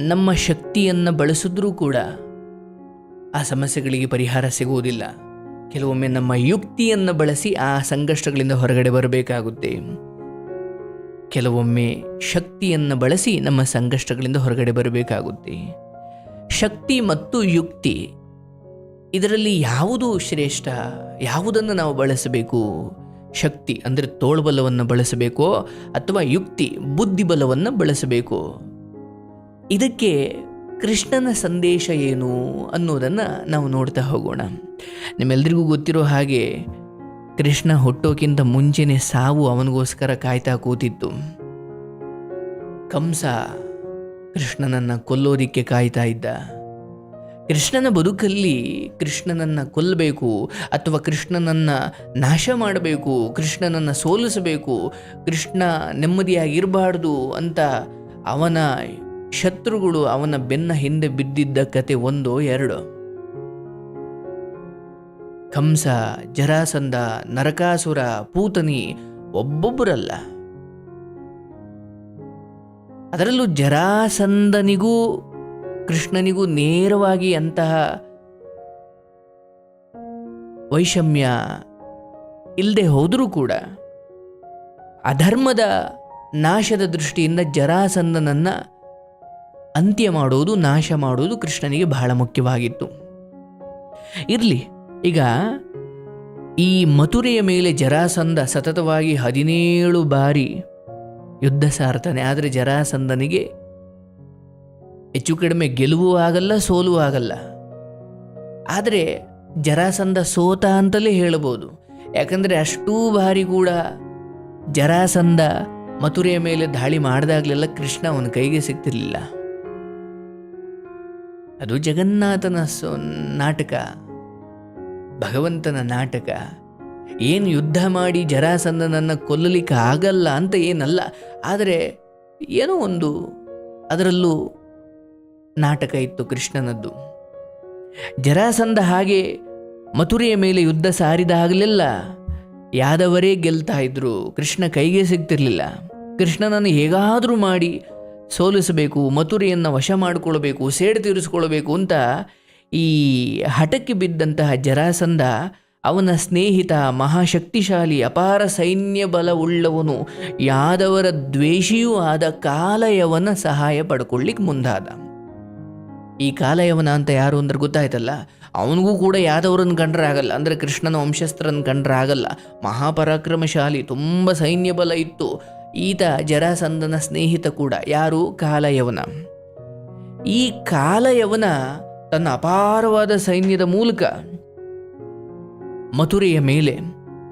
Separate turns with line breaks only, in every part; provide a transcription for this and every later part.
ನಮ್ಮ ಶಕ್ತಿಯನ್ನು ಬಳಸಿದ್ರೂ ಕೂಡ ಆ ಸಮಸ್ಯೆಗಳಿಗೆ ಪರಿಹಾರ ಸಿಗುವುದಿಲ್ಲ. ಕೆಲವೊಮ್ಮೆ ನಮ್ಮ ಯುಕ್ತಿಯನ್ನು ಬಳಸಿ ಆ ಸಂಕಷ್ಟಗಳಿಂದ ಹೊರಗಡೆ ಬರಬೇಕಾಗುತ್ತೆ. ಕೆಲವೊಮ್ಮೆ ಶಕ್ತಿಯನ್ನು ಬಳಸಿ ನಮ್ಮ ಸಂಕಷ್ಟಗಳಿಂದ ಹೊರಗಡೆ ಬರಬೇಕಾಗುತ್ತೆ. ಶಕ್ತಿ ಮತ್ತು ಯುಕ್ತಿ, ಇದರಲ್ಲಿ ಯಾವುದು ಶ್ರೇಷ್ಠ? ಯಾವುದನ್ನು ನಾವು ಬಳಸಬೇಕು? ಶಕ್ತಿ ಅಂದರೆ ತೋಳ್ಬಲವನ್ನು ಬಳಸಬೇಕೋ ಅಥವಾ ಯುಕ್ತಿ, ಬುದ್ಧಿಬಲವನ್ನು ಬಳಸಬೇಕೋ? ಇದಕ್ಕೆ ಕೃಷ್ಣನ ಸಂದೇಶ ಏನು ಅನ್ನೋದನ್ನು ನಾವು ನೋಡ್ತಾ ಹೋಗೋಣ. ನಿಮ್ಮೆಲ್ಲರಿಗೂ ಗೊತ್ತಿರೋ ಹಾಗೆ ಕೃಷ್ಣ ಹುಟ್ಟೋಕ್ಕಿಂತ ಮುಂಚೆನೆ ಸಾವು ಅವನಿಗೋಸ್ಕರ ಕಾಯ್ತಾ ಕೂತಿತ್ತು. ಕಂಸ ಕೃಷ್ಣನನ್ನು ಕೊಲ್ಲೋದಿಕ್ಕೆ ಕಾಯ್ತಾ ಇದ್ದ. ಕೃಷ್ಣನ ಬದುಕಲ್ಲಿ ಕೃಷ್ಣನನ್ನು ಕೊಲ್ಲಬೇಕು ಅಥವಾ ಕೃಷ್ಣನನ್ನು ನಾಶ ಮಾಡಬೇಕು, ಕೃಷ್ಣನನ್ನು ಸೋಲಿಸಬೇಕು, ಕೃಷ್ಣ ನೆಮ್ಮದಿಯಾಗಿರಬಾರ್ದು ಅಂತ ಅವನ ಶತ್ರುಗಳು ಅವನ ಬೆನ್ನ ಹಿಂದೆ ಬಿದ್ದಿದ್ದ ಕತೆ ಒಂದೋ, ಎರಡು. ಕಂಸ ಜರಾಸಂದ ನರಕಾಸುರ, ಪೂತನಿ ಒಬ್ಬೊಬ್ಬರಲ್ಲ. ಅದರಲ್ಲೂ ಜರಾಸಂದನಿಗೂ ಕೃಷ್ಣನಿಗೂ ನೇರವಾಗಿ ಅಂತಹ ವೈಷಮ್ಯ ಇಲ್ಲದೆ ಹೋದರೂ ಕೂಡ ಅಧರ್ಮದ ನಾಶದ ದೃಷ್ಟಿಯಿಂದ ಜರಾಸಂಧನನ್ನು ಅಂತ್ಯ ಮಾಡುವುದು, ನಾಶ ಮಾಡುವುದು ಕೃಷ್ಣನಿಗೆ ಬಹಳ ಮುಖ್ಯವಾಗಿತ್ತು. ಇರಲಿ, ಈಗ ಈ ಮಥುರೆಯ ಮೇಲೆ ಜರಾಸಂಧ ಸತತವಾಗಿ ಹದಿನೇಳು ಬಾರಿ ಯುದ್ಧ ಸಾರ್ತಾನೆ, ಆದರೆ ಜರಾಸಂಧನಿಗೆ ಹೆಚ್ಚು ಕಡಿಮೆ ಗೆಲುವು ಆಗಲ್ಲ, ಸೋಲು ಆಗಲ್ಲ. ಆದರೆ ಜರಾಸಂಧ ಸೋತ ಅಂತಲೇ ಹೇಳಬಹುದು. ಯಾಕಂದರೆ ಅಷ್ಟೂ ಬಾರಿ ಕೂಡ ಜರಾಸಂಧ ಮಥುರೆಯ ಮೇಲೆ ದಾಳಿ ಮಾಡಿದಾಗಲೆಲ್ಲ ಕೃಷ್ಣ ಅವನ ಕೈಗೆ ಸಿಗ್ತಿರ್ಲಿಲ್ಲ. ಅದು ಜಗನ್ನಾಥನ ನಾಟಕ, ಭಗವಂತನ ನಾಟಕ. ಏನು ಯುದ್ಧ ಮಾಡಿ ಜರಾಸಂದನನ್ನು ಕೊಲ್ಲಲಿಕ್ಕೆ ಆಗಲ್ಲ ಅಂತ ಏನಲ್ಲ, ಆದರೆ ಏನೋ ಒಂದು ಅದರಲ್ಲೂ ನಾಟಕ ಇತ್ತು ಕೃಷ್ಣನದ್ದು. ಜರಾಸಂದ ಹಾಗೆ ಮಥುರೆಯ ಮೇಲೆ ಯುದ್ಧ ಸಾರಿದಾಗಲೆಲ್ಲ ಯಾದವರೇ ಗೆಲ್ತಾ ಇದ್ರು, ಕೃಷ್ಣ ಕೈಗೆ ಸಿಗ್ತಿರ್ಲಿಲ್ಲ. ಕೃಷ್ಣನನ್ನು ಹೇಗಾದರೂ ಮಾಡಿ ಸೋಲಿಸಬೇಕು ಮಥುರೆಯನ್ನು ವಶ ಮಾಡಿಕೊಳ್ಬೇಕು, ಸೇಡು ತೀರಿಸ್ಕೊಳ್ಬೇಕು ಅಂತ ಈ ಹಠಕ್ಕೆ ಬಿದ್ದಂತಹ ಜರಾಸಂಧ ಅವನ ಸ್ನೇಹಿತ, ಮಹಾಶಕ್ತಿಶಾಲಿ, ಅಪಾರ ಸೈನ್ಯ ಬಲವುಳ್ಳವನು, ಯಾದವರ ದ್ವೇಷಿಯೂ ಆದ ಕಾಲಯವನ ಸಹಾಯ ಪಡ್ಕೊಳ್ಳಿಕ್ಕೆ ಮುಂದಾದ. ಈ ಕಾಲಯವನ ಅಂತ ಯಾರು ಅಂದ್ರೆ ಗೊತ್ತಾಯ್ತಲ್ಲ? ಅವನಿಗೂ ಕೂಡ ಯಾದವರನ್ನು ಕಂಡ್ರೆ ಆಗಲ್ಲ, ಅಂದರೆ ಕೃಷ್ಣನ ವಂಶಸ್ಥರನ್ನು ಕಂಡ್ರೆ ಆಗಲ್ಲ. ಮಹಾಪರಾಕ್ರಮಶಾಲಿ, ತುಂಬ ಸೈನ್ಯ ಬಲ ಇತ್ತು. ಈತ ಜರಾಸಂದನ ಸ್ನೇಹಿತ ಕೂಡ, ಯಾರು? ಕಾಲಯವನ. ಈ ಕಾಲಯವನ ತನ್ನ ಅಪಾರವಾದ ಸೈನ್ಯದ ಮೂಲಕ ಮಥುರೆಯ ಮೇಲೆ,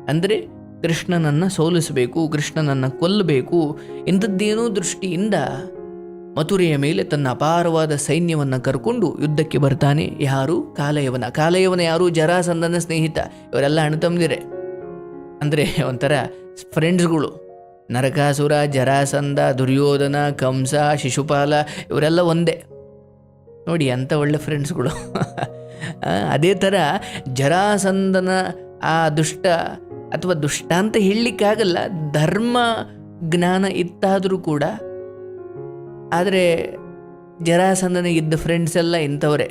ಅಂದರೆ ಕೃಷ್ಣನನ್ನು ಸೋಲಿಸಬೇಕು, ಕೃಷ್ಣನನ್ನು ಕೊಲ್ಲಬೇಕು ಇಂಥದ್ದೇನೋ ದೃಷ್ಟಿಯಿಂದ ಮಥುರೆಯ ಮೇಲೆ ತನ್ನ ಅಪಾರವಾದ ಸೈನ್ಯವನ್ನು ಕರ್ಕೊಂಡು ಯುದ್ಧಕ್ಕೆ ಬರ್ತಾನೆ, ಯಾರು? ಕಾಲಯವನ. ಕಾಲಯವನ ಯಾರು? ಜರಾಸಂದನ ಸ್ನೇಹಿತ. ಇವರೆಲ್ಲ ಅಣ್ಣತಮ್ಮದಿರೆ ಅಂದರೆ ಒಂಥರ ಫ್ರೆಂಡ್ಸ್ಗಳು ನರಕಾಸುರ, ಜರಾಸಂಧ, ದುರ್ಯೋಧನ, ಕಂಸ, ಶಿಶುಪಾಲ, ಇವರೆಲ್ಲ ಒಂದೇ. ನೋಡಿ ಅಂಥ ಒಳ್ಳೆ ಫ್ರೆಂಡ್ಸ್ಗಳು ಅದೇ ಥರ ಜರಾಸಂಧನ, ಆ ದುಷ್ಟ ಅಥವಾ ದುಷ್ಟ ಅಂತ ಹೇಳಲಿಕ್ಕಾಗಲ್ಲ, ಧರ್ಮ ಜ್ಞಾನ ಇತ್ತಾದರೂ ಕೂಡ. ಆದರೆ ಜರಾಸಂಧನಿಗಿದ್ದ ಫ್ರೆಂಡ್ಸ್ ಎಲ್ಲ ಇಂಥವರೇ.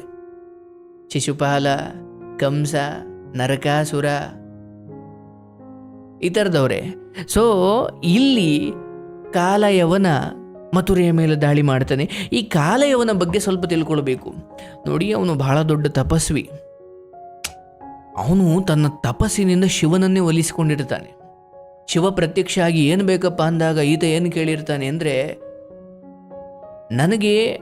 ಶಿಶುಪಾಲ, ಕಂಸ, ನರಕಾಸುರ ಈ ಥರದವ್ರೆ. ಸೊ ಇಲ್ಲಿ ಕಾಲಯವನ ಮಥುರೆಯ ಮೇಲೆ ದಾಳಿ ಮಾಡ್ತಾನೆ. ಈ ಕಾಲಯವನ ಬಗ್ಗೆ ಸ್ವಲ್ಪ ತಿಳ್ಕೊಳ್ಬೇಕು. ನೋಡಿ, ಅವನು ಬಹಳ ದೊಡ್ಡ ತಪಸ್ವಿ. ಅವನು ತನ್ನ ತಪಸ್ಸಿನಿಂದ ಶಿವನನ್ನೇ ಒಲಿಸಿಕೊಂಡಿರ್ತಾನೆ. ಶಿವ ಪ್ರತ್ಯಕ್ಷ ಆಗಿ ಏನು ಬೇಕಪ್ಪ ಅಂದಾಗ ಈತ ಏನು ಕೇಳಿರ್ತಾನೆ ಅಂದರೆ, ನನಗೆ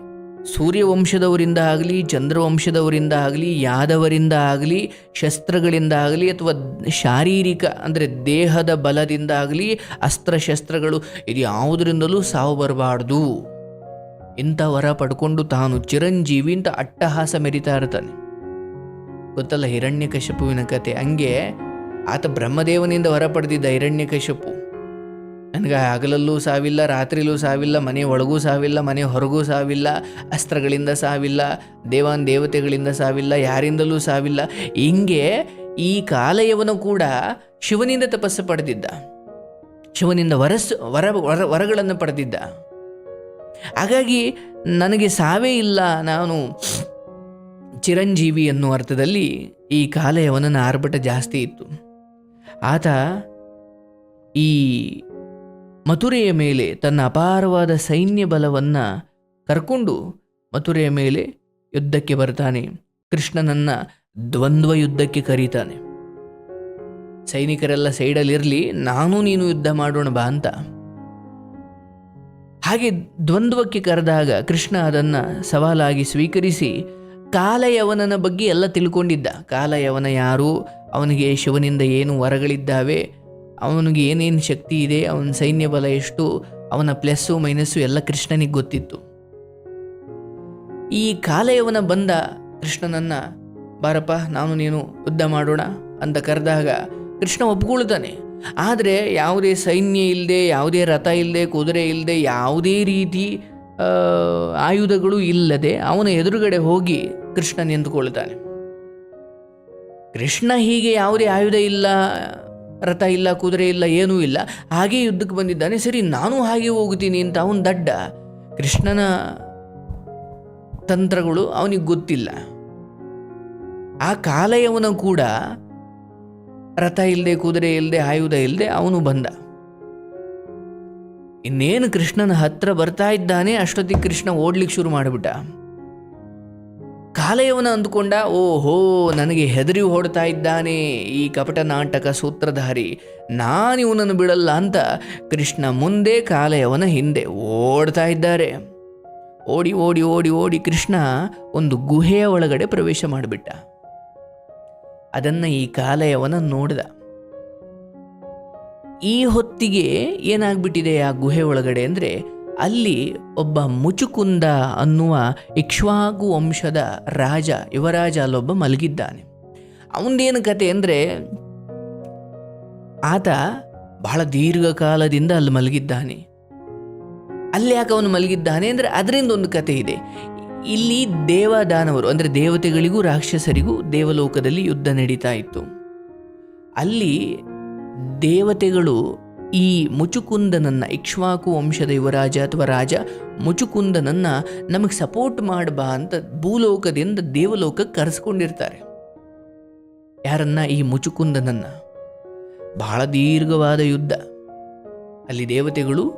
ಸೂರ್ಯವಂಶದವರಿಂದ ಆಗಲಿ, ಚಂದ್ರವಂಶದವರಿಂದ ಆಗಲಿ, ಯಾದವರಿಂದ ಆಗಲಿ, ಶಸ್ತ್ರಗಳಿಂದ ಆಗಲಿ ಅಥವಾ ಶಾರೀರಿಕ ಅಂದರೆ ದೇಹದ ಬಲದಿಂದ ಆಗಲಿ, ಅಸ್ತ್ರಶಸ್ತ್ರಗಳು ಇದು ಯಾವುದರಿಂದಲೂ ಸಾವು ಬರಬಾರ್ದು. ಇಂಥ ವರ ಪಡ್ಕೊಂಡು ತಾನು ಚಿರಂಜೀವಿ ಅಂತ ಅಟ್ಟಹಾಸ ಮೆರಿತಾ ಇರ್ತಾನೆ. ಗೊತ್ತಲ್ಲ ಹಿರಣ್ಯಕಶಪುವಿನ ಕತೆ. ಹಂಗೆ ಆತ ಬ್ರಹ್ಮದೇವನಿಂದ ವರ ಪಡೆದಿದ್ದ ಹಿರಣ್ಯಕಶಪು ನನಗೆ ಹಗಲಲ್ಲೂ ಸಾವಿಲ್ಲ, ರಾತ್ರಿಲೂ ಸಾವಿಲ್ಲ, ಮನೆ ಒಳಗೂ ಸಾವಿಲ್ಲ, ಮನೆ ಹೊರಗೂ ಸಾವಿಲ್ಲ, ಅಸ್ತ್ರಗಳಿಂದ ಸಾವಿಲ್ಲ, ದೇವಾನ್ ದೇವತೆಗಳಿಂದ ಸಾವಿಲ್ಲ, ಯಾರಿಂದಲೂ ಸಾವಿಲ್ಲ. ಹಿಂಗೆ ಈ ಕಾಲಯವನು ಕೂಡ ಶಿವನಿಂದ ತಪಸ್ಸು ಪಡೆದಿದ್ದ. ಶಿವನಿಂದ ವರಸ್, ವರ ವರ, ವರಗಳನ್ನು ಪಡೆದಿದ್ದ. ಹಾಗಾಗಿ ನನಗೆ ಸಾವೇ ಇಲ್ಲ ನಾನು ಚಿರಂಜೀವಿ ಅನ್ನುವ ಅರ್ಥದಲ್ಲಿ ಈ ಕಾಲಯವನ ಆರ್ಭಟ ಜಾಸ್ತಿ ಇತ್ತು. ಆತ ಈ ಮಥುರೆಯ ಮೇಲೆ ತನ್ನ ಅಪಾರವಾದ ಸೈನ್ಯ ಬಲವನ್ನು ಕರ್ಕೊಂಡು ಮಥುರೆಯ ಮೇಲೆ ಯುದ್ಧಕ್ಕೆ ಬರ್ತಾನೆ ಕೃಷ್ಣನನ್ನು ದ್ವಂದ್ವ ಯುದ್ಧಕ್ಕೆ ಕರೀತಾನೆ. ಸೈನಿಕರೆಲ್ಲ ಸೈಡಲ್ಲಿರಲಿ, ನಾನು ನೀನು ಯುದ್ಧ ಮಾಡೋಣ ಬಾ ಅಂತ. ಹಾಗೆ ದ್ವಂದ್ವಕ್ಕೆ ಕರೆದಾಗ ಕೃಷ್ಣ ಅದನ್ನು ಸವಾಲಾಗಿ ಸ್ವೀಕರಿಸಿ, ಕಾಲಯವನನ ಬಗ್ಗೆ ಎಲ್ಲ ತಿಳ್ಕೊಂಡಿದ್ದ. ಕಾಲಯವನ ಯಾರು? ಅವನಿಗೆ ಶಿವನಿಂದ ಏನು ವರಗಳಿದ್ದಾವೆ? ಅವನಿಗೆ ಏನೇನು ಶಕ್ತಿ ಇದೆ, ಅವನ ಸೈನ್ಯ ಬಲ ಎಷ್ಟು, ಅವನ ಪ್ಲಸ್ಸು ಮೈನಸ್ಸು ಎಲ್ಲ ಕೃಷ್ಣನಿಗೆ ಗೊತ್ತಿತ್ತು. ಈ ಕಾಲಯವನ ಬಂದ ಕೃಷ್ಣನನ್ನ, ಬಾರಪ್ಪ, ನಾನು ನೀನು ಯುದ್ಧ ಮಾಡೋಣ ಅಂತ ಕರೆದಾಗ ಕೃಷ್ಣ ಒಪ್ಕೊಳ್ತಾನೆ. ಆದರೆ ಯಾವುದೇ ಸೈನ್ಯ ಇಲ್ಲದೆ ಯಾವುದೇ ರಥ ಇಲ್ಲದೆ ಕುದುರೆ ಇಲ್ಲದೆ ಯಾವುದೇ ರೀತಿ ಆಯುಧಗಳು ಇಲ್ಲದೆ ಅವನ ಎದುರುಗಡೆ ಹೋಗಿ ಕೃಷ್ಣ ನಿಂತುಕೊಳ್ತಾನೆ ಕೃಷ್ಣ ಹೀಗೆ ಯಾವುದೇ ಆಯುಧ ಇಲ್ಲ ರಥ ಇಲ್ಲ, ಕುದುರೆ ಇಲ್ಲ, ಏನೂ ಇಲ್ಲ. ಹಾಗೆ ಯುದ್ಧಕ್ಕೆ ಬಂದಿದ್ದಾನೆ. ಸರಿ, ನಾನು ಹಾಗೆ ಹೋಗ್ತೀನಿ ಅಂತ ಅವನು ದಡ್ಡ. ಕೃಷ್ಣನ ತಂತ್ರಗಳು ಅವನಿಗೆ ಗೊತ್ತಿಲ್ಲ. ಆ ಕಾಲಯವನ ಕೂಡ ರಥ ಇಲ್ಲದೆ ಕುದುರೆ ಇಲ್ಲದೆ ಆಯುಧ ಇಲ್ಲದೆ ಅವನು ಬಂದ. ಇನ್ನೇನು ಕೃಷ್ಣನ ಹತ್ರ ಬರ್ತಾ ಇದ್ದಾನೆ, ಅಷ್ಟೊತ್ತಿಗೆ ಕೃಷ್ಣ ಓಡ್ಲಿಕ್ಕೆ ಶುರು ಮಾಡಿಬಿಟ್ಟ. ಕಾಲಯವನ ಅಂದುಕೊಂಡ, ಓಹೋ, ನನಗೆ ಹೆದರಿ ಹೊಡ್ತಾ ಇದ್ದಾನೆ ಈ ಕಪಟ ನಾಟಕ ಸೂತ್ರಧಾರಿ. ನಾನಿವನನ್ನು ಬಿಡಲ್ಲ ಅಂತ ಕೃಷ್ಣ ಮುಂದೆ ಕಾಲಯವನ ಹಿಂದೆ ಓಡ್ತಾ ಇದ್ದಾರೆ. ಓಡಿ ಓಡಿ ಓಡಿ ಓಡಿ ಕೃಷ್ಣ ಒಂದು ಗುಹೆಯ ಒಳಗಡೆ ಪ್ರವೇಶ ಮಾಡಿಬಿಟ್ಟ. ಅದನ್ನು ಈ ಕಾಲಯವನ ನೋಡಿದ. ಈ ಹೊತ್ತಿಗೆ ಏನಾಗ್ಬಿಟ್ಟಿದೆ ಆ ಗುಹೆ ಒಳಗಡೆ ಅಂದರೆ ಅಲ್ಲಿ ಒಬ್ಬ ಮುಚುಕುಂದ ಅನ್ನುವ ಇಕ್ಷ್ವಾಗು ವಂಶದ ರಾಜ, ಯುವರಾಜ ಅಲ್ಲೊಬ್ಬ ಮಲಗಿದ್ದಾನೆ. ಅವನದೇನು ಕತೆ ಅಂದರೆ, ಆತ ಬಹಳ ದೀರ್ಘಕಾಲದಿಂದ ಅಲ್ಲಿ ಮಲಗಿದ್ದಾನೆ. ಅಲ್ಲಿ ಯಾಕೆ ಅವನು ಮಲಗಿದ್ದಾನೆ ಅಂದರೆ ಅದರಿಂದ ಒಂದು ಕತೆ ಇದೆ. ಇಲ್ಲಿ ದೇವದಾನವರು, ಅಂದರೆ ದೇವತೆಗಳಿಗೂ ರಾಕ್ಷಸರಿಗೂ ದೇವಲೋಕದಲ್ಲಿ ಯುದ್ಧ ನಡೀತಾ ಇತ್ತು. ಅಲ್ಲಿ ದೇವತೆಗಳು ಈ ಮುಚುಕುಂದನನ್ನ ಇಕ್ಷ್ವಾಕು ವಂಶದ ಯುವರಾಜ ಅಥವಾ ರಾಜ ಮುಚುಕುಂದನನ್ನ ನಮಗೆ ಸಪೋರ್ಟ್ ಮಾಡಬಾ ಅಂತ ಭೂಲೋಕದಿಂದ ದೇವಲೋಕಕ್ಕೆ ಕರೆಸ್ಕೊಂಡಿರ್ತಾರೆ. ಯಾರನ್ನ ಈ ಮುಚುಕುಂದನನ್ನ? ಬಹಳ ದೀರ್ಘವಾದ ಯುದ್ಧ. ಅಲ್ಲಿ ದೇವತೆಗಳು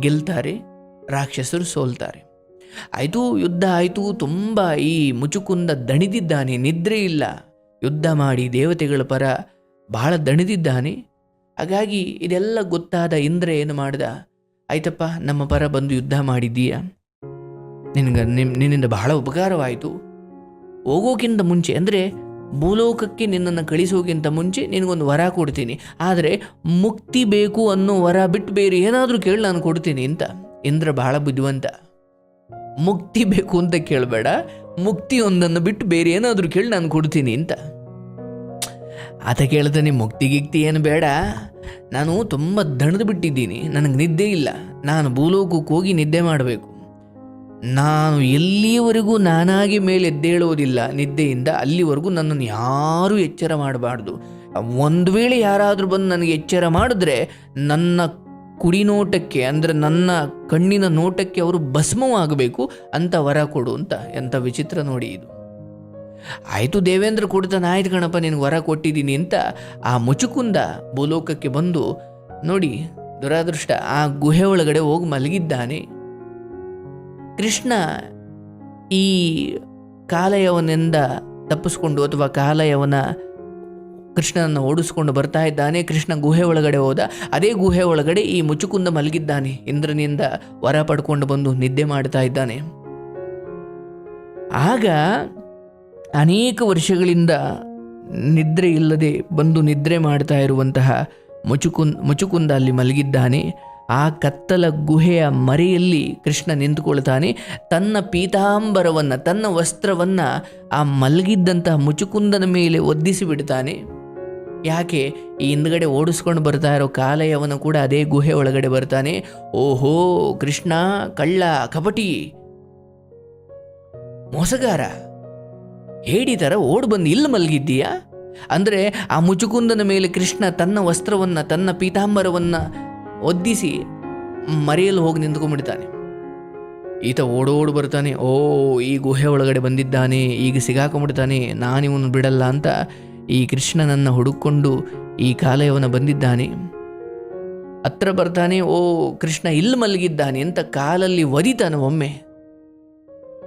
ಗೆಲ್ತಾರೆ, ರಾಕ್ಷಸರು ಸೋಲ್ತಾರೆ. ಆಯಿತು, ಯುದ್ಧ ಆಯಿತು, ತುಂಬ ಈ ಮುಚುಕುಂದ ದಣಿದಿದ್ದಾನೆ, ನಿದ್ರೆ ಇಲ್ಲ. ಯುದ್ಧ ಮಾಡಿ ದೇವತೆಗಳ ಪರ ಬಹಳ ದಣಿದಿದ್ದಾನೆ. ಹಾಗಾಗಿ ಇದೆಲ್ಲ ಗೊತ್ತಾದ ಇಂದ್ರ ಏನು ಮಾಡ್ದ? ಆಯ್ತಪ್ಪ, ನಮ್ಮ ಪರ ಬಂದು ಯುದ್ಧ ಮಾಡಿದ್ದೀಯ? ನಿನಗೆ ನಿಮ್, ನಿನ್ನಿಂದ ಬಹಳ ಉಪಕಾರವಾಯಿತು. ಹೋಗೋಕ್ಕಿಂತ ಮುಂಚೆ, ಅಂದರೆ ಭೂಲೋಕಕ್ಕೆ ನಿನ್ನನ್ನು ಕಳಿಸೋಕ್ಕಿಂತ ಮುಂಚೆ ನಿನಗೊಂದು ವರ ಕೊಡ್ತೀನಿ. ಆದರೆ ಮುಕ್ತಿ ಬೇಕು ಅನ್ನೋ ವರ ಬಿಟ್ಟು ಬೇರೆ ಏನಾದರೂ ಕೇಳಿ ನಾನು ಕೊಡ್ತೀನಿ ಅಂತ. ಇಂದ್ರ ಬಹಳ ಬುದ್ಧಿವಂತ. ಮುಕ್ತಿ ಬೇಕು ಅಂತ ಕೇಳಬೇಡ. ಮುಕ್ತಿ ಒಂದನ್ನು ಬಿಟ್ಟು ಬೇರೆ ಏನಾದರೂ ಕೇಳಿ ನಾನು ಕೊಡ್ತೀನಿ ಅಂತ. ಆತ ಕೇಳ್ತಾನೆ ಮುಕ್ತಿ ಗಿಕ್ತಿ ಏನು ಬೇಡ. ನಾನು ತುಂಬ ದಣದು ಬಿಟ್ಟಿದ್ದೀನಿ. ನನಗೆ ನಿದ್ದೆ ಇಲ್ಲ. ನಾನು ಭೂಲೋಕಕ್ಕೆ ಹೋಗಿ ನಿದ್ದೆ ಮಾಡಬೇಕು. ನಾನು ಎಲ್ಲಿಯವರೆಗೂ ನಾನಾಗಿ ಮೇಲೆ ಎದ್ದೇಳುವುದಿಲ್ಲ. ನಿದ್ದೆಯಿಂದ ಅಲ್ಲಿವರೆಗೂ ನನ್ನನ್ನು ಯಾರೂ ಎಚ್ಚರ ಮಾಡಬಾರ್ದು. ಒಂದು ವೇಳೆ ಯಾರಾದರೂ ಬಂದು ನನಗೆ ಎಚ್ಚರ ಮಾಡಿದ್ರೆ, ನನ್ನ ಕುಡಿ ನೋಟಕ್ಕೆ ಅಂದರೆ ನನ್ನ ಕಣ್ಣಿನ ನೋಟಕ್ಕೆ ಅವರು ಭಸ್ಮವಾಗಬೇಕು. ಅಂತ ವರ ಕೊಡು ಅಂತ ಎಂಥ ವಿಚಿತ್ರ ನೋಡಿ ಇದು. ಆಯಿತು ದೇವೇಂದ್ರ ಕೊಡ್ತಾನೆ ಆಯ್ತು ಕಣಪ್ಪ ನಿನಗೆ ವರ ಕೊಟ್ಟಿದ್ದೀನಿ ಅಂತ ಆ ಮುಚುಕುಂದ ಭೂಲೋಕಕ್ಕೆ ಬಂದು ನೋಡಿ, ದುರಾದೃಷ್ಟ, ಆ ಗುಹೆ ಒಳಗಡೆ ಹೋಗಿ ಮಲಗಿದ್ದಾನೆ. ಕೃಷ್ಣ ಈ ಕಾಲಯವನಿಂದ ತಪ್ಪಿಸ್ಕೊಂಡು ಅಥವಾ ಕಾಲಯವನ ಕೃಷ್ಣನನ್ನು ಓಡಿಸ್ಕೊಂಡು ಬರ್ತಾ ಇದ್ದಾನೆ. ಕೃಷ್ಣ ಗುಹೆ ಒಳಗಡೆ ಹೋದ, ಅದೇ ಗುಹೆ ಒಳಗಡೆ ಈ ಮುಚುಕುಂದ ಮಲಗಿದ್ದಾನೆ. ಇಂದ್ರನಿಂದ ವರ ಪಡ್ಕೊಂಡು ಬಂದು ನಿದ್ದೆ ಮಾಡ್ತಾ ಇದ್ದಾನೆ. ಆಗ ಅನೇಕ ವರ್ಷಗಳಿಂದ ನಿದ್ರೆ ಇಲ್ಲದೆ ಬಂದು ನಿದ್ರೆ ಮಾಡ್ತಾ ಇರುವಂತಹ ಮುಚುಕುಂದ್ ಮುಚುಕುಂದ ಅಲ್ಲಿ ಮಲಗಿದ್ದಾನೆ. ಆ ಕತ್ತಲ ಗುಹೆಯ ಮರೆಯಲ್ಲಿ ಕೃಷ್ಣ ನಿಂತುಕೊಳ್ತಾನೆ. ತನ್ನ ಪೀತಾಂಬರವನ್ನು, ತನ್ನ ವಸ್ತ್ರವನ್ನು ಆ ಮಲಗಿದ್ದಂತಹ ಮುಚುಕುಂದನ ಮೇಲೆ ಒದ್ದಿಸಿ ಬಿಡ್ತಾನೆ. ಯಾಕೆ? ಈ ಹಿಂದ್ಗಡೆ ಓಡಿಸ್ಕೊಂಡು ಬರ್ತಾ ಇರೋ ಕಾಲೆಯವನು ಕೂಡ ಅದೇ ಗುಹೆ ಒಳಗಡೆ ಬರ್ತಾನೆ. ಓಹೋ, ಕೃಷ್ಣ, ಕಳ್ಳ, ಕಪಟಿ, ಮೋಸಗಾರ. ಹೇಡಿ ಥರ ಓಡ್ ಬಂದು ಇಲ್ಲಿ ಮಲಗಿದ್ದೀಯಾ? ಅಂದರೆ ಆ ಮುಚುಕುಂದನ ಮೇಲೆ ಕೃಷ್ಣ ತನ್ನ ವಸ್ತ್ರವನ್ನು, ತನ್ನ ಪೀತಾಂಬರವನ್ನು ಒದ್ದಿಸಿ ಮರೆಯಲು ಹೋಗಿ ನಿಂತ್ಕೊಂಡ್ಬಿಡ್ತಾನೆ. ಈತ ಓಡೋಡು ಬರ್ತಾನೆ, ಓ, ಈ ಗುಹೆ ಒಳಗಡೆ ಬಂದಿದ್ದಾನೆ, ಈಗ ಸಿಗಾಕೊಂಡ್ಬಿಡ್ತಾನೆ ನಾನಿವನು ಬಿಡಲ್ಲ ಅಂತ ಈ ಕೃಷ್ಣನನ್ನು ಹುಡುಕೊಂಡು ಈ ಕಾಲಯವನ ಬಂದಿದ್ದಾನೆ. ಹತ್ರ ಬರ್ತಾನೆ, ಓ, ಕೃಷ್ಣ ಇಲ್ಲಿ ಮಲಗಿದ್ದಾನೆ ಅಂತ ಕಾಲಲ್ಲಿ ಒದಿತಾನೆ ಒಮ್ಮೆ.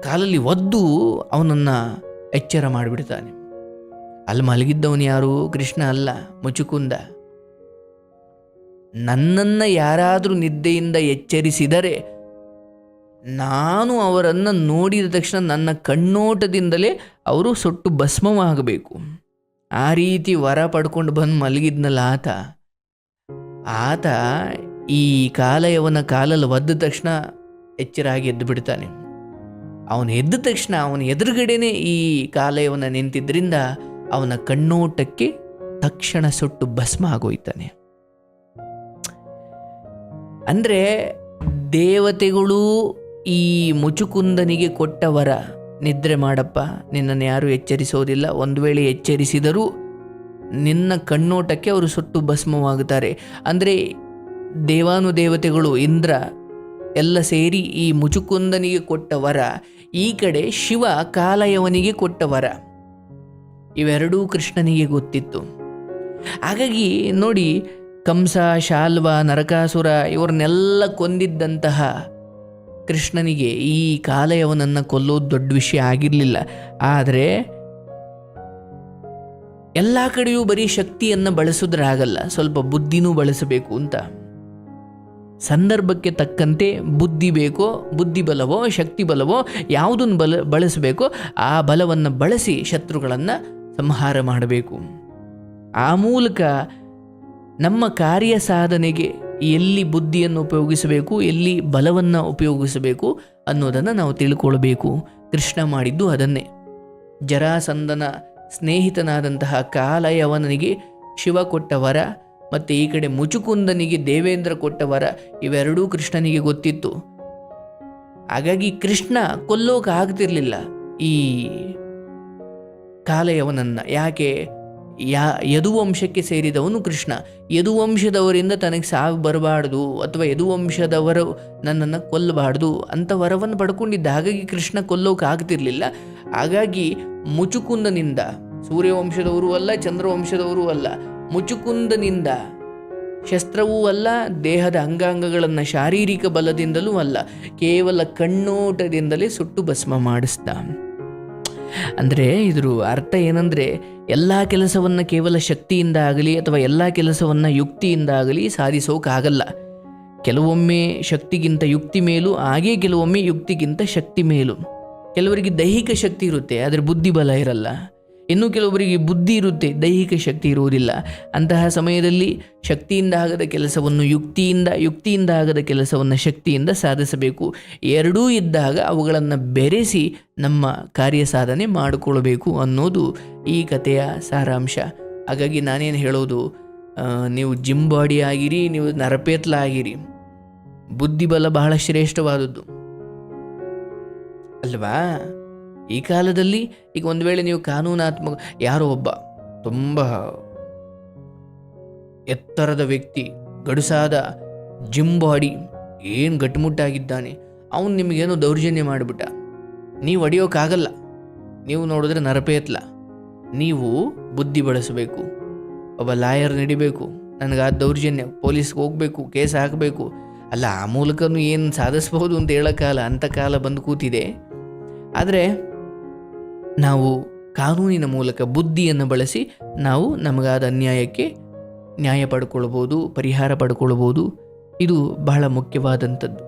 ಕಾಲಲ್ಲಿ ಒದ್ದು ಅವನನ್ನು ಎಚ್ಚರ ಮಾಡಿಬಿಡ್ತಾನೆ. ಅಲ್ಲಿ ಮಲಗಿದ್ದವನು ಯಾರು ಕೃಷ್ಣ ಅಲ್ಲ, ಮುಚುಕುಂದ. ನನ್ನನ್ನು ಯಾರಾದರೂ ನಿದ್ದೆಯಿಂದ ಎಚ್ಚರಿಸಿದರೆ ನಾನು ಅವರನ್ನು ನೋಡಿದ ತಕ್ಷಣ ನನ್ನ ಕಣ್ಣೋಟದಿಂದಲೇ ಅವರು ಸುಟ್ಟು ಭಸ್ಮವಾಗಬೇಕು. ಆ ರೀತಿ ವರ ಪಡ್ಕೊಂಡು ಬಂದು ಮಲಗಿದ್ನಲ್ಲ ಆತ. ಆತ ಈ ಕಾಲಯವನ ಕಾಲಲ್ಲಿ ಒದ್ದ ತಕ್ಷಣ ಎಚ್ಚರಾಗಿ ಎದ್ದು ಬಿಡ್ತಾನೆ. ಅವನು ಎದ್ದ ತಕ್ಷಣ ಅವನ ಎದುರುಗಡೆನೆ ಈ ಕಾಲಯವನ ನಿಂತಿದ್ದರಿಂದ ಅವನ ಕಣ್ಣೋಟಕ್ಕೆ ತಕ್ಷಣ ಸುಟ್ಟು ಭಸ್ಮ ಆಗೋಯ್ತಾನೆ. ಅಂದರೆ ದೇವತೆಗಳು ಈ ಮುಚುಕುಂದನಿಗೆ ಕೊಟ್ಟವರ ನಿದ್ರೆ ಮಾಡಪ್ಪ, ನಿನ್ನನ್ನು ಯಾರೂ ಎಚ್ಚರಿಸೋದಿಲ್ಲ, ಒಂದು ವೇಳೆ ಎಚ್ಚರಿಸಿದರೂ ನಿನ್ನ ಕಣ್ಣೋಟಕ್ಕೆ ಅವರು ಸುಟ್ಟು ಭಸ್ಮವಾಗುತ್ತಾರೆ. ಅಂದರೆ ದೇವಾನುದೇವತೆಗಳು ಇಂದ್ರ ಎಲ್ಲ ಸೇರಿ ಈ ಮುಚುಕುಂದನಿಗೆ ಕೊಟ್ಟ ವರ ಈ ಕಡೆ ಶಿವ ಕಾಲಯವನಿಗೆ ಕೊಟ್ಟ ವರ ಇವೆರಡೂ ಕೃಷ್ಣನಿಗೆ ಗೊತ್ತಿತ್ತು. ಹಾಗಾಗಿ ನೋಡಿ, ಕಂಸ, ಶಾಲ್ವ, ನರಕಾಸುರ ಇವ್ರನ್ನೆಲ್ಲ ಕೊಂದಿದ್ದಂತಹ ಕೃಷ್ಣನಿಗೆ ಈ ಕಾಲಯವನನ್ನು ಕೊಲ್ಲೋದು ದೊಡ್ಡ ವಿಷಯ ಆಗಿರಲಿಲ್ಲ. ಆದರೆ ಎಲ್ಲ ಕಡೆಯೂ ಬರೀ ಶಕ್ತಿಯನ್ನು ಬಳಸಿದ್ರಾಗಲ್ಲ, ಸ್ವಲ್ಪ ಬುದ್ಧಿನೂ ಬಳಸಬೇಕು ಅಂತ. ಸಂದರ್ಭಕ್ಕೆ ತಕ್ಕಂತೆ ಬುದ್ಧಿ ಬೇಕೋ, ಬುದ್ಧಿ ಬಲವೋ, ಶಕ್ತಿ ಬಲವೋ ಯಾವುದನ್ನು ಬಲ, ಬಳಸಬೇಕೋ, ಆ ಬಲವನ್ನು ಬಳಸಿ ಶತ್ರುಗಳನ್ನು ಸಂಹಾರ ಮಾಡಬೇಕು. ಆ ಮೂಲಕ ನಮ್ಮ ಕಾರ್ಯ ಸಾಧನೆಗೆ ಎಲ್ಲಿ ಬುದ್ಧಿಯನ್ನು ಉಪಯೋಗಿಸಬೇಕು, ಎಲ್ಲಿ ಬಲವನ್ನು ಉಪಯೋಗಿಸಬೇಕು ಅನ್ನೋದನ್ನು ನಾವು ತಿಳ್ಕೊಳ್ಬೇಕು. ಕೃಷ್ಣ ಮಾಡಿದ್ದು ಅದನ್ನೇ. ಜರಾಸಂದನ ಸ್ನೇಹಿತನಾದಂತಹ ಕಾಲಯವನಿಗೆ ಶಿವ ಕೊಟ್ಟ ವರ ಮತ್ತು ಈ ಕಡೆ ಮುಚುಕುಂದನಿಗೆ ದೇವೇಂದ್ರ ಕೊಟ್ಟ ವರ ಇವೆರಡೂ ಕೃಷ್ಣನಿಗೆ ಗೊತ್ತಿತ್ತು. ಹಾಗಾಗಿ ಕೃಷ್ಣ ಕೊಲ್ಲೋಕೆ ಆಗ್ತಿರ್ಲಿಲ್ಲ ಈ ಕಾಲಯವನನ್ನು. ಯಾಕೆ? ಯಾ ಯದುವಂಶಕ್ಕೆ ಸೇರಿದವನು ಕೃಷ್ಣ. ಯದುವಂಶದವರಿಂದ ತನಗೆ ಸಾವು ಬರಬಾರ್ದು ಅಥವಾ ಯದುವಂಶದವರು ನನ್ನನ್ನು ಕೊಲ್ಲಬಾರ್ದು ಅಂತ ವರವನ್ನು ಪಡ್ಕೊಂಡಿದ್ದ ಹಾಗಾಗಿ ಕೃಷ್ಣ ಕೊಲ್ಲೋಕೆ ಆಗ್ತಿರ್ಲಿಲ್ಲ. ಹಾಗಾಗಿ ಮುಚುಕುಂದನಿಂದ ಸೂರ್ಯವಂಶದವರು ಅಲ್ಲ, ಚಂದ್ರವಂಶದವರೂ ಅಲ್ಲ ಮುಚುಕುಂದನಿಂದ. ಶಸ್ತ್ರವೂ ಅಲ್ಲ, ದೇಹದ ಅಂಗಾಂಗಗಳನ್ನು ಶಾರೀರಿಕ ಬಲದಿಂದಲೂ ಅಲ್ಲ, ಕೇವಲ ಕಣ್ಣೋಟದಿಂದಲೇ ಸುಟ್ಟು ಭಸ್ಮ ಮಾಡಿಸ್ದ ಅಂದರೆ ಇದ್ರ ಅರ್ಥ ಏನಂದರೆ, ಎಲ್ಲ ಕೆಲಸವನ್ನು ಕೇವಲ ಶಕ್ತಿಯಿಂದ ಆಗಲಿ ಅಥವಾ ಎಲ್ಲ ಕೆಲಸವನ್ನು ಯುಕ್ತಿಯಿಂದ ಆಗಲಿ ಸಾಧಿಸೋಕ್ಕಾಗಲ್ಲ ಕೆಲವೊಮ್ಮೆ ಶಕ್ತಿಗಿಂತ ಯುಕ್ತಿ ಮೇಲೂ, ಹಾಗೇ ಕೆಲವೊಮ್ಮೆ ಯುಕ್ತಿಗಿಂತ ಶಕ್ತಿ ಮೇಲು. ಕೆಲವರಿಗೆ ದೈಹಿಕ ಶಕ್ತಿ ಇರುತ್ತೆ, ಆದರೆ ಬುದ್ಧಿಬಲ ಇರಲ್ಲ. ಇನ್ನು ಕೆಲವೊಬ್ಬರಿಗೆ ಬುದ್ಧಿ ಇರುತ್ತೆ, ದೈಹಿಕ ಶಕ್ತಿ ಇರುವುದಿಲ್ಲ. ಅಂತಹ ಸಮಯದಲ್ಲಿ ಶಕ್ತಿಯಿಂದ ಆಗದ ಕೆಲಸವನ್ನು ಯುಕ್ತಿಯಿಂದ ಯುಕ್ತಿಯಿಂದ ಆಗದ ಕೆಲಸವನ್ನು ಶಕ್ತಿಯಿಂದ ಸಾಧಿಸಬೇಕು. ಎರಡೂ ಇದ್ದಾಗ ಅವುಗಳನ್ನು ಬೆರೆಸಿ ನಮ್ಮ ಕಾರ್ಯ ಸಾಧನೆ ಮಾಡಿಕೊಳ್ಬೇಕು ಅನ್ನೋದು ಈ ಕಥೆಯ ಸಾರಾಂಶ. ಹಾಗಾಗಿ ನಾನೇನು ಹೇಳೋದು ನೀವು ಜಿಮ್ ಬಾಡಿ ಆಗಿರಿ, ನೀವು ನರಪೇತ್ಲ ಆಗಿರಿ. ಬುದ್ಧಿಬಲ ಬಹಳ ಶ್ರೇಷ್ಠವಾದದ್ದು. ಅಲ್ವಾ? ಈ ಕಾಲದಲ್ಲಿ ಈಗ ಒಂದು ವೇಳೆ ನೀವು ಕಾನೂನಾತ್ಮಕ, ಯಾರೋ ಒಬ್ಬ ತುಂಬ ಎತ್ತರದ ವ್ಯಕ್ತಿ, ಗಡುಸಾದ ಜಿಮ್ ಬಾಡಿ ಏನು ಗಟ್ಟಿಮುಟ್ಟಾಗಿದ್ದಾನೆ, ಅವನು ನಿಮಗೇನೋ ದೌರ್ಜನ್ಯ ಮಾಡಿಬಿಟ್ಟ. ನೀವು ಹೊಡಿಯೋಕ್ಕಾಗಲ್ಲ ನೀವು ನೋಡಿದ್ರೆ ನರಪೇತ್ಲ. ನೀವು ಬುದ್ಧಿ ಬಳಸಬೇಕು. ಒಬ್ಬ ಲಾಯರ್ ನಡಿಬೇಕು. ನನಗೆ ಆ ದೌರ್ಜನ್ಯ, ಪೊಲೀಸ್ಗೆ ಹೋಗಬೇಕು, ಕೇಸ್ ಹಾಕಬೇಕು. ಅಲ್ಲ, ಆ ಮೂಲಕನೂ ಏನು ಸಾಧಿಸ್ಬಹುದು ಅಂತ ಕಾಲ, ಅಂಥ ಕಾಲ ಬಂದು ಕೂತಿದೆ. ಆದರೆ ನಾವು ಕಾನೂನಿನ ಮೂಲಕ ಬುದ್ಧಿಯನ್ನು ಬಳಸಿ ನಾವು ನಮಗಾದ ಅನ್ಯಾಯಕ್ಕೆ ನ್ಯಾಯ ಪಡ್ಕೊಳ್ಬೋದು, ಪರಿಹಾರ ಪಡ್ಕೊಳ್ಬೋದು. ಇದು ಬಹಳ ಮುಖ್ಯವಾದಂಥದ್ದು.